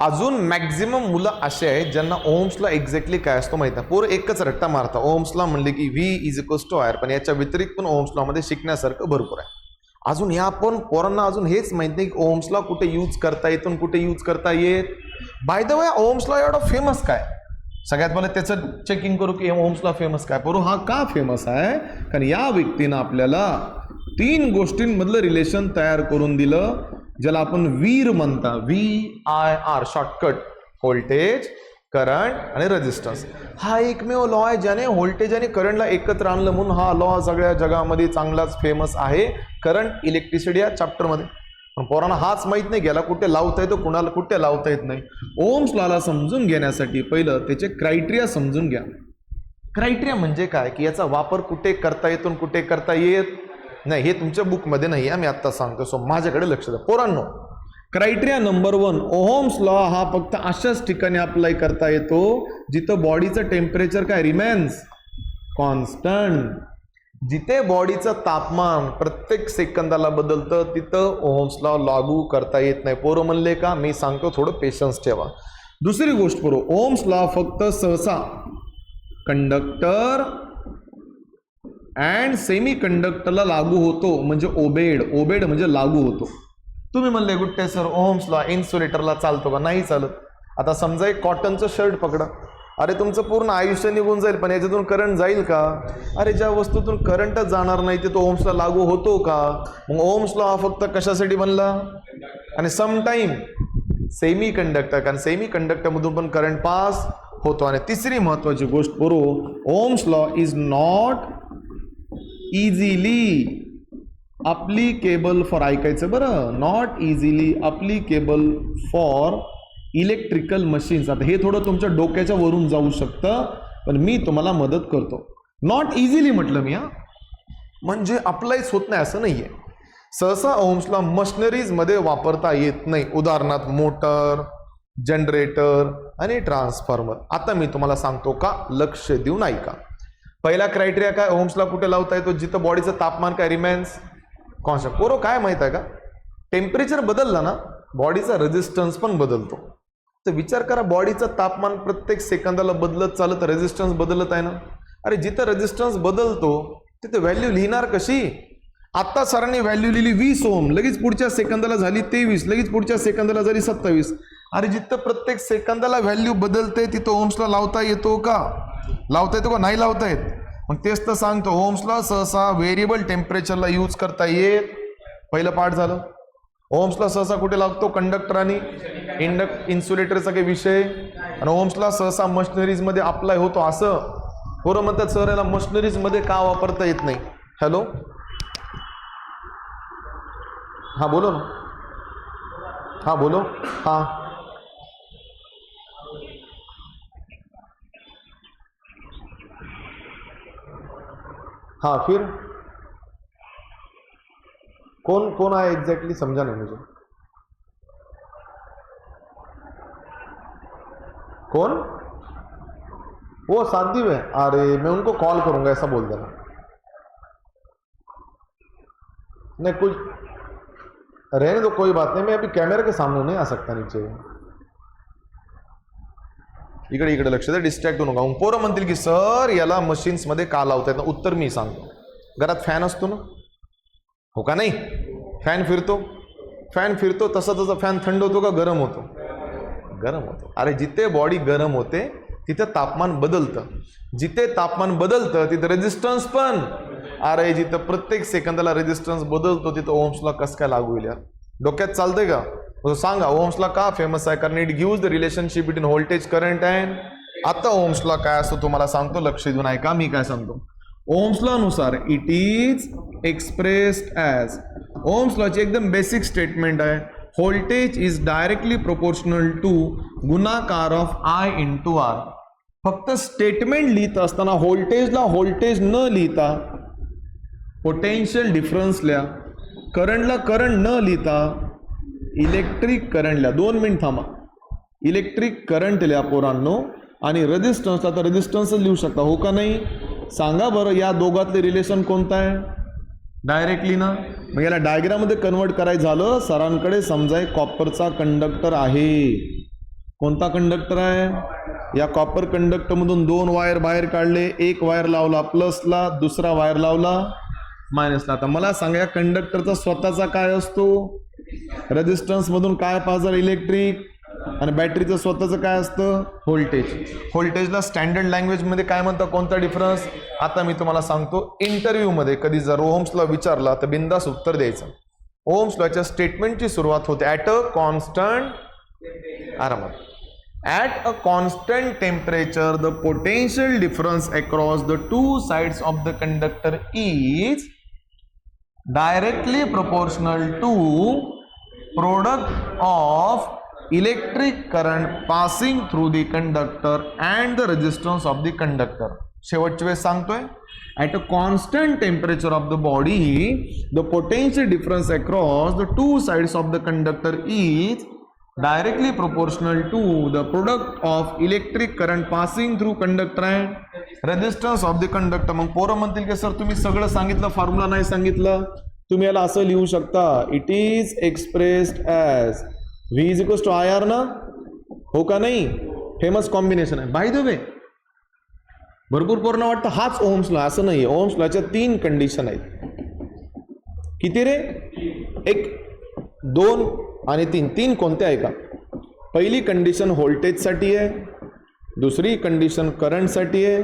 अजून मॅक्झिमम मुलं असे आहेत ज्यांना ओम्सला एक्झॅक्टली काय असतो माहिती आहे पोरं एकच रट्टा मारता ओम्सला म्हणले की V is equals to I R पण याच्या व्यतिरिक्त पण ओम्सलामध्ये शिकण्यासारखं भरपूर आहे. अजून या पण पोरांना अजून हेच माहीत नाही की ओम्सला कुठे यूज करता येतो आणि कुठे यूज करता येत. बाय द वे ओम्सला एवढा फेमस काय? सगळ्यात पहिले त्याचं चेकिंग करू की ओम्सला फेमस काय? परू हा का फेमस आहे? कारण या व्यक्तीनं आपल्याला तीन गोष्टींमधलं रिलेशन तयार करून दिलं ज्याला आपण वीर म्हणता. V I R shortcut voltage current आणि रेजिस्टन्स हा एकमेव लॉ आहे ज्याने व्होल्टेज आणि करंटला एकत्र आणलं म्हणून हा लॉ सगळ्या जगामध्ये चांगलाच फेमस आहे. करंट इलेक्ट्रिसिटी या चॅप्टरमध्ये पण पोरांना हाच माहीत नाही गेला कुठे लावता येतो कुणाला कुठे लावता येत नाही. ओम्स लॉला समजून घेण्यासाठी पहिलं त्याचे क्रायटेरिया समजून घ्या. क्रायटेरिया म्हणजे काय? की याचा वापर कुठे करता येतो आणि कुठे करता येत नाही हे तुमच्या बुकमध्ये नाही आहे मी आत्ता सांगतो. सो माझ्याकडे लक्ष द्या. पोरांनो criteria number one Ohm's law हा फक्त अशाच ठिकाणी अप्लाय करता येतो जिथं बॉडीचं टेम्परेचर काय रिमेन्स कॉन्स्टंट जिथे बॉडीचं तापमान प्रत्येक सेकंदाला बदलतं तिथं ओहोम्स लॉ लागू करता येत नाही. पोरं म्हणले का मी सांगतो थोडं पेशन्स ठेवा. दुसरी गोष्ट पोरो ओम्स लॉ फक्त सहसा कंडक्टर अँड सेमी कंडक्टरला लागू होतो म्हणजे ओबेड ओबेड म्हणजे लागू होतो. तुम्ही म्हणले गुट्टे सर ओम्सला इन्सुलेटरला चालतो का? नाही चालत. आता समजा एक कॉटनचं शर्ट पकडा. अरे तुमचं पूर्ण आयुष्य निघून जाईल पण याच्यातून करंट जाईल का? अरे ज्या वस्तूतून करंटच जाणार नाही ते तो ओम्सला लागू होतो का? मग ओम्सला हा फक्त कशासाठी बनला? आणि समटाईम सेमी कंडक्टर कारण सेमी कंडक्टरमधून पण करंट पास होतो. आणि तिसरी महत्वाची गोष्ट बरो Ohm's law is not easily applicable for ऐकायचं बरं. Not easily applicable for electrical machines आता हे थोडं तुमच्या डोक्याच्या वरून जाऊ शकतं पण मी तुम्हाला मदत करतो. नॉट इझिली म्हटलं मी हा. म्हणजे अप्लायच होत नाही असं नाही आहे सहसा ओम्सला मशनरीजमध्ये वापरता येत नाही. उदाहरणार्थ मोटर जनरेटर आणि ट्रान्सफॉर्मर आता मी तुम्हाला सांगतो का? लक्ष देऊन ऐका. पहिला क्रायटेरिया काय? होम्सला कुठे लावता येतो जिथं बॉडीचं तापमान काय? रिमेन्स कॉन्स्टंट पोरो काय माहीत आहे का? टेम्परेचर बदलला ना बॉडीचा रेजिस्टन्स पण बदलतो. तर विचार करा बॉडीचं तापमान प्रत्येक सेकंदाला बदलत चालत रेजिस्टन्स बदलत आहे ना? अरे जिथं रेजिस्टन्स बदलतो तिथं व्हॅल्यू लिहिणार कशी? आत्ता सरांनी व्हॅल्यू लिहिली वीस ओम लगेच पुढच्या सेकंदाला झाली तेवीस लगेच पुढच्या सेकंदाला झाली सत्तावीस. अरे जिथं प्रत्येक सेकंदाला व्हॅल्यू बदलते तिथं ओम्सला लावता येतो का? लावता येतो का? नाही लावता येत मग तेच तर सांगतो ओम्सला सहसा व्हेरिएबल टेम्परेचरला यूज करता येत पहिलं पाठ झालं. ओम्सला सहसा कुठे लागतो कंडक्टर आणि इंडक इन्सुलेटरचा काही विषय. आणि ओम्सला सहसा मशिनरीजमध्ये अप्लाय होतो असं. पोरं म्हणतात सर याला मशिनरीजमध्ये का वापरता येत नाही? हॅलो हां बोलो ना. हां बोलो. हां. हाँ फिर? कौन कौन आया एग्जैक्टली समझा नहीं मुझे। कौन? वो सादिव है अरे, मैं उनको कॉल करूँगा, ऐसा बोल देना। नहीं, कुछ रहने दो, कोई बात नहीं। मैं अभी कैमरे के सामने नहीं आ सकता नीचे। इकडे इकडे लक्ष द्या डिस्ट्रॅक्ट होऊ नका. मग पोरं म्हणतील की सर याला मशीन्समध्ये का लावता येत ना उत्तर मी सांगतो. घरात फॅन असतो ना? हो का नाही? फॅन फिरतो. फॅन फिरतो तसा तसा फॅन थंड होतो का? गरम होतो. गरम होतो. अरे जिथे बॉडी गरम होते तिथे तापमान बदलतं. जिथे तापमान बदलतं तिथे रेजिस्टन्स पण. अरे जिथं प्रत्येक सेकंदाला रेजिस्टन्स बदलतो तिथं ओम्सला कसं काय लागू होईल यार? डोक्यात चालतंय का? सांगा ओम्सला का फेमस आहे? कारण it gives the relationship between voltage current and आता ओम्सला काय असतं तुम्हाला सांगतो लक्ष देऊन ऐका मी काय सांगतो. ओम्सला नुसार it is expressed as Ohm's लॉची एकदम बेसिक स्टेटमेंट आहे voltage is directly proportional to गुणाकार of I into R फक्त स्टेटमेंट लिहित असताना व्होल्टेजला व्होल्टेज न लिहिता पोटेन्शियल डिफरन्स लिहा करंटला करंट न लिहिता इलेक्ट्रिक करंटला दोन मिनिट थांबा. इलेक्ट्रिक करंट लिहा पोरांनो. आणि रेजिस्टन्सला तर रेजिस्टन्सच लिहू शकता. हो का नाही? सांगा बरं या दोघातले रिलेशन कोणतं आहे? डायरेक्टली ना? मग याला डायग्राममध्ये कन्वर्ट करायचं झालं. सरांकडे समजाय कॉपरचा कंडक्टर आहे. कोणता कंडक्टर आहे? या कॉपर कंडक्टरमधून दोन वायर बाहेर काढले. एक वायर लावला प्लसला दुसरा वायर लावला मायनसला आता मला सांगा या कंडक्टरचा स्वतःचा काय असतो? रेजिस्टन्स मधून काय पाहणार इलेक्ट्रिक आणि बॅटरीचं स्वतःचं काय असतं? व्होल्टेज व्होल्टेजला स्टँडर्ड लँग्वेजमध्ये काय म्हणतात कोणता डिफरन्स आता मी तुम्हाला सांगतो इंटरव्ह्यूमध्ये कधी जर ओम्सला विचारला तर बिंदास उत्तर द्यायचं. ओम्स लॉच्या स्टेटमेंटची सुरुवात होते ॲट अ कॉन्स्टंट आरामात. At a constant temperature the potential difference across the two sides of the conductor is directly proportional to product of electric current passing through the conductor and the resistance of the conductor शेवटच्या वेळेस सांगतोय at a constant temperature of the body the potential difference across the two sides of the conductor is directly proportional to the product of electric current passing through conductor and resistance of the conductor मग पोरं म्हणतील की sir तुम्ही सगळं सांगितलं formula नाही सांगितलं तुम्ही याला असं लिहू शकता it is expressed as V is equals to I R ना? हो का नाही? फेमस कॉम्बिनेशन आहे. बाय दुबे भरपूर पूर्ण वाटतं हाच ओम्स लॉ असं नाही ओम्स लॉच्या तीन कंडिशन आहेत. किती रे? एक दोन आणि तीन. तीन कोणत्या आहे का? पहिली कंडिशन व्होल्टेजसाठी आहे दुसरी कंडिशन करंटसाठी आहे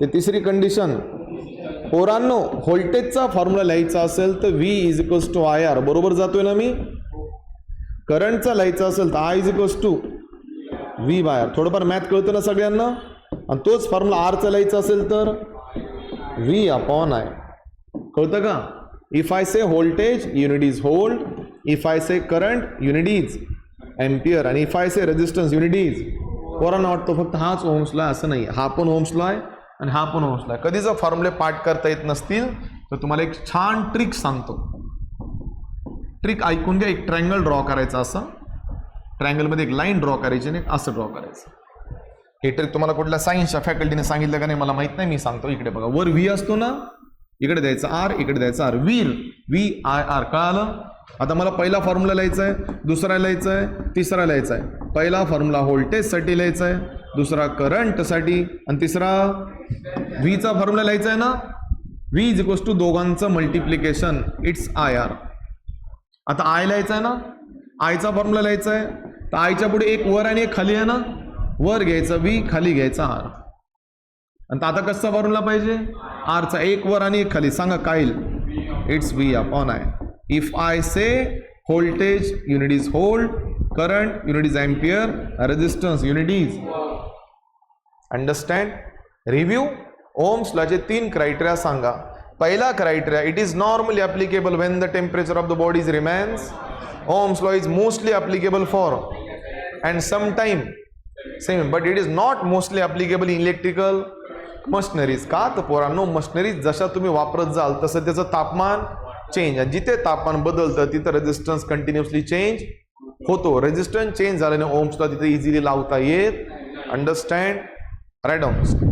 ते तिसरी कंडिशन पोरांनो व्होल्टेजचा फॉर्म्युला लिहायचा असेल तर V is equals to I R बरोबर जातोय ना मी? करंटचा लिहायचा असेल तर I is equals to V by R थोडंफार मॅथ कळतं ना सगळ्यांना? आणि तोच फॉर्म्युला आरचा लिहायचा असेल तर व्ही अपॉन आय कळतं का? If I say voltage unit is volt if I say current unit is ampere आणि if I say resistance unit is पोरांना वाटतो फक्त हाच ओम्सला असं नाही. हा पण ओम्सला आहे. आणि हा पण ओम्सला कधी जर फॉर्म्युले पाठ करता येत नसतील तर तुम्हाला एक छान ट्रिक सांगतो. ट्रिक ऐकून घ्या एक ट्रँगल ड्रॉ करायचा असं. ट्रँगलमध्ये एक लाईन ड्रॉ करायची आणि एक असं ड्रॉ करायचं. हे ट्रिक तुम्हाला कुठल्या सायन्सच्या फॅकल्टीने सांगितलं का नाही मला माहीत नाही मी सांगतो इकडे बघा. वर व्ही असतो ना इकडे द्यायचं आर इकडे द्यायचं आर वीर व्ही आय आर कळालं आता मला पहिला फॉर्म्युला लिहायचा आहे दुसरा लिहायचा आहे तिसरा लिहायचा आहे पहिला फॉर्म्युला व्होल्टेजसाठी लिहायचा आहे दुसरा करंटसाठी आणि तिसरा व्हीचा फॉर्म्युला लिहायचा आहे ना? व्ही इज इक्वल्स टू दोघांचं मल्टिप्लिकेशन इट्स आय आर आता आय लिहायचं आहे ना? आयचा फॉर्म्युला लिहायचा आहे. तर आयच्या पुढे एक वर आणि एक खाली आहे ना? वर घ्यायचा व्ही खाली घ्यायचा आर आणि आता कसा फॉर्म्युला पाहिजे? आरचा एक वर आणि एक खाली. सांगा काय it's V upon I if I say voltage unit is volt current unit is ampere resistance unit is understand review ओम्सलाचे तीन क्रायटेरिया सांगा. पहिला criteria it is normally applicable when the temperature of the body's remains Ohm's law is mostly applicable for and sometime same but it is not mostly applicable in electrical machineries का तर पोरांनो machineries जशा तुम्ही वापरत जाल तसं त्याचं तापमान चेंज आणि जिथे तापमान बदलतं तिथं रेजिस्टन्स कंटिन्युअसली चेंज होतो. रेजिस्टन्स चेंज झाल्याने ओम्सला तिथे इझिली लावता येत. Understand write down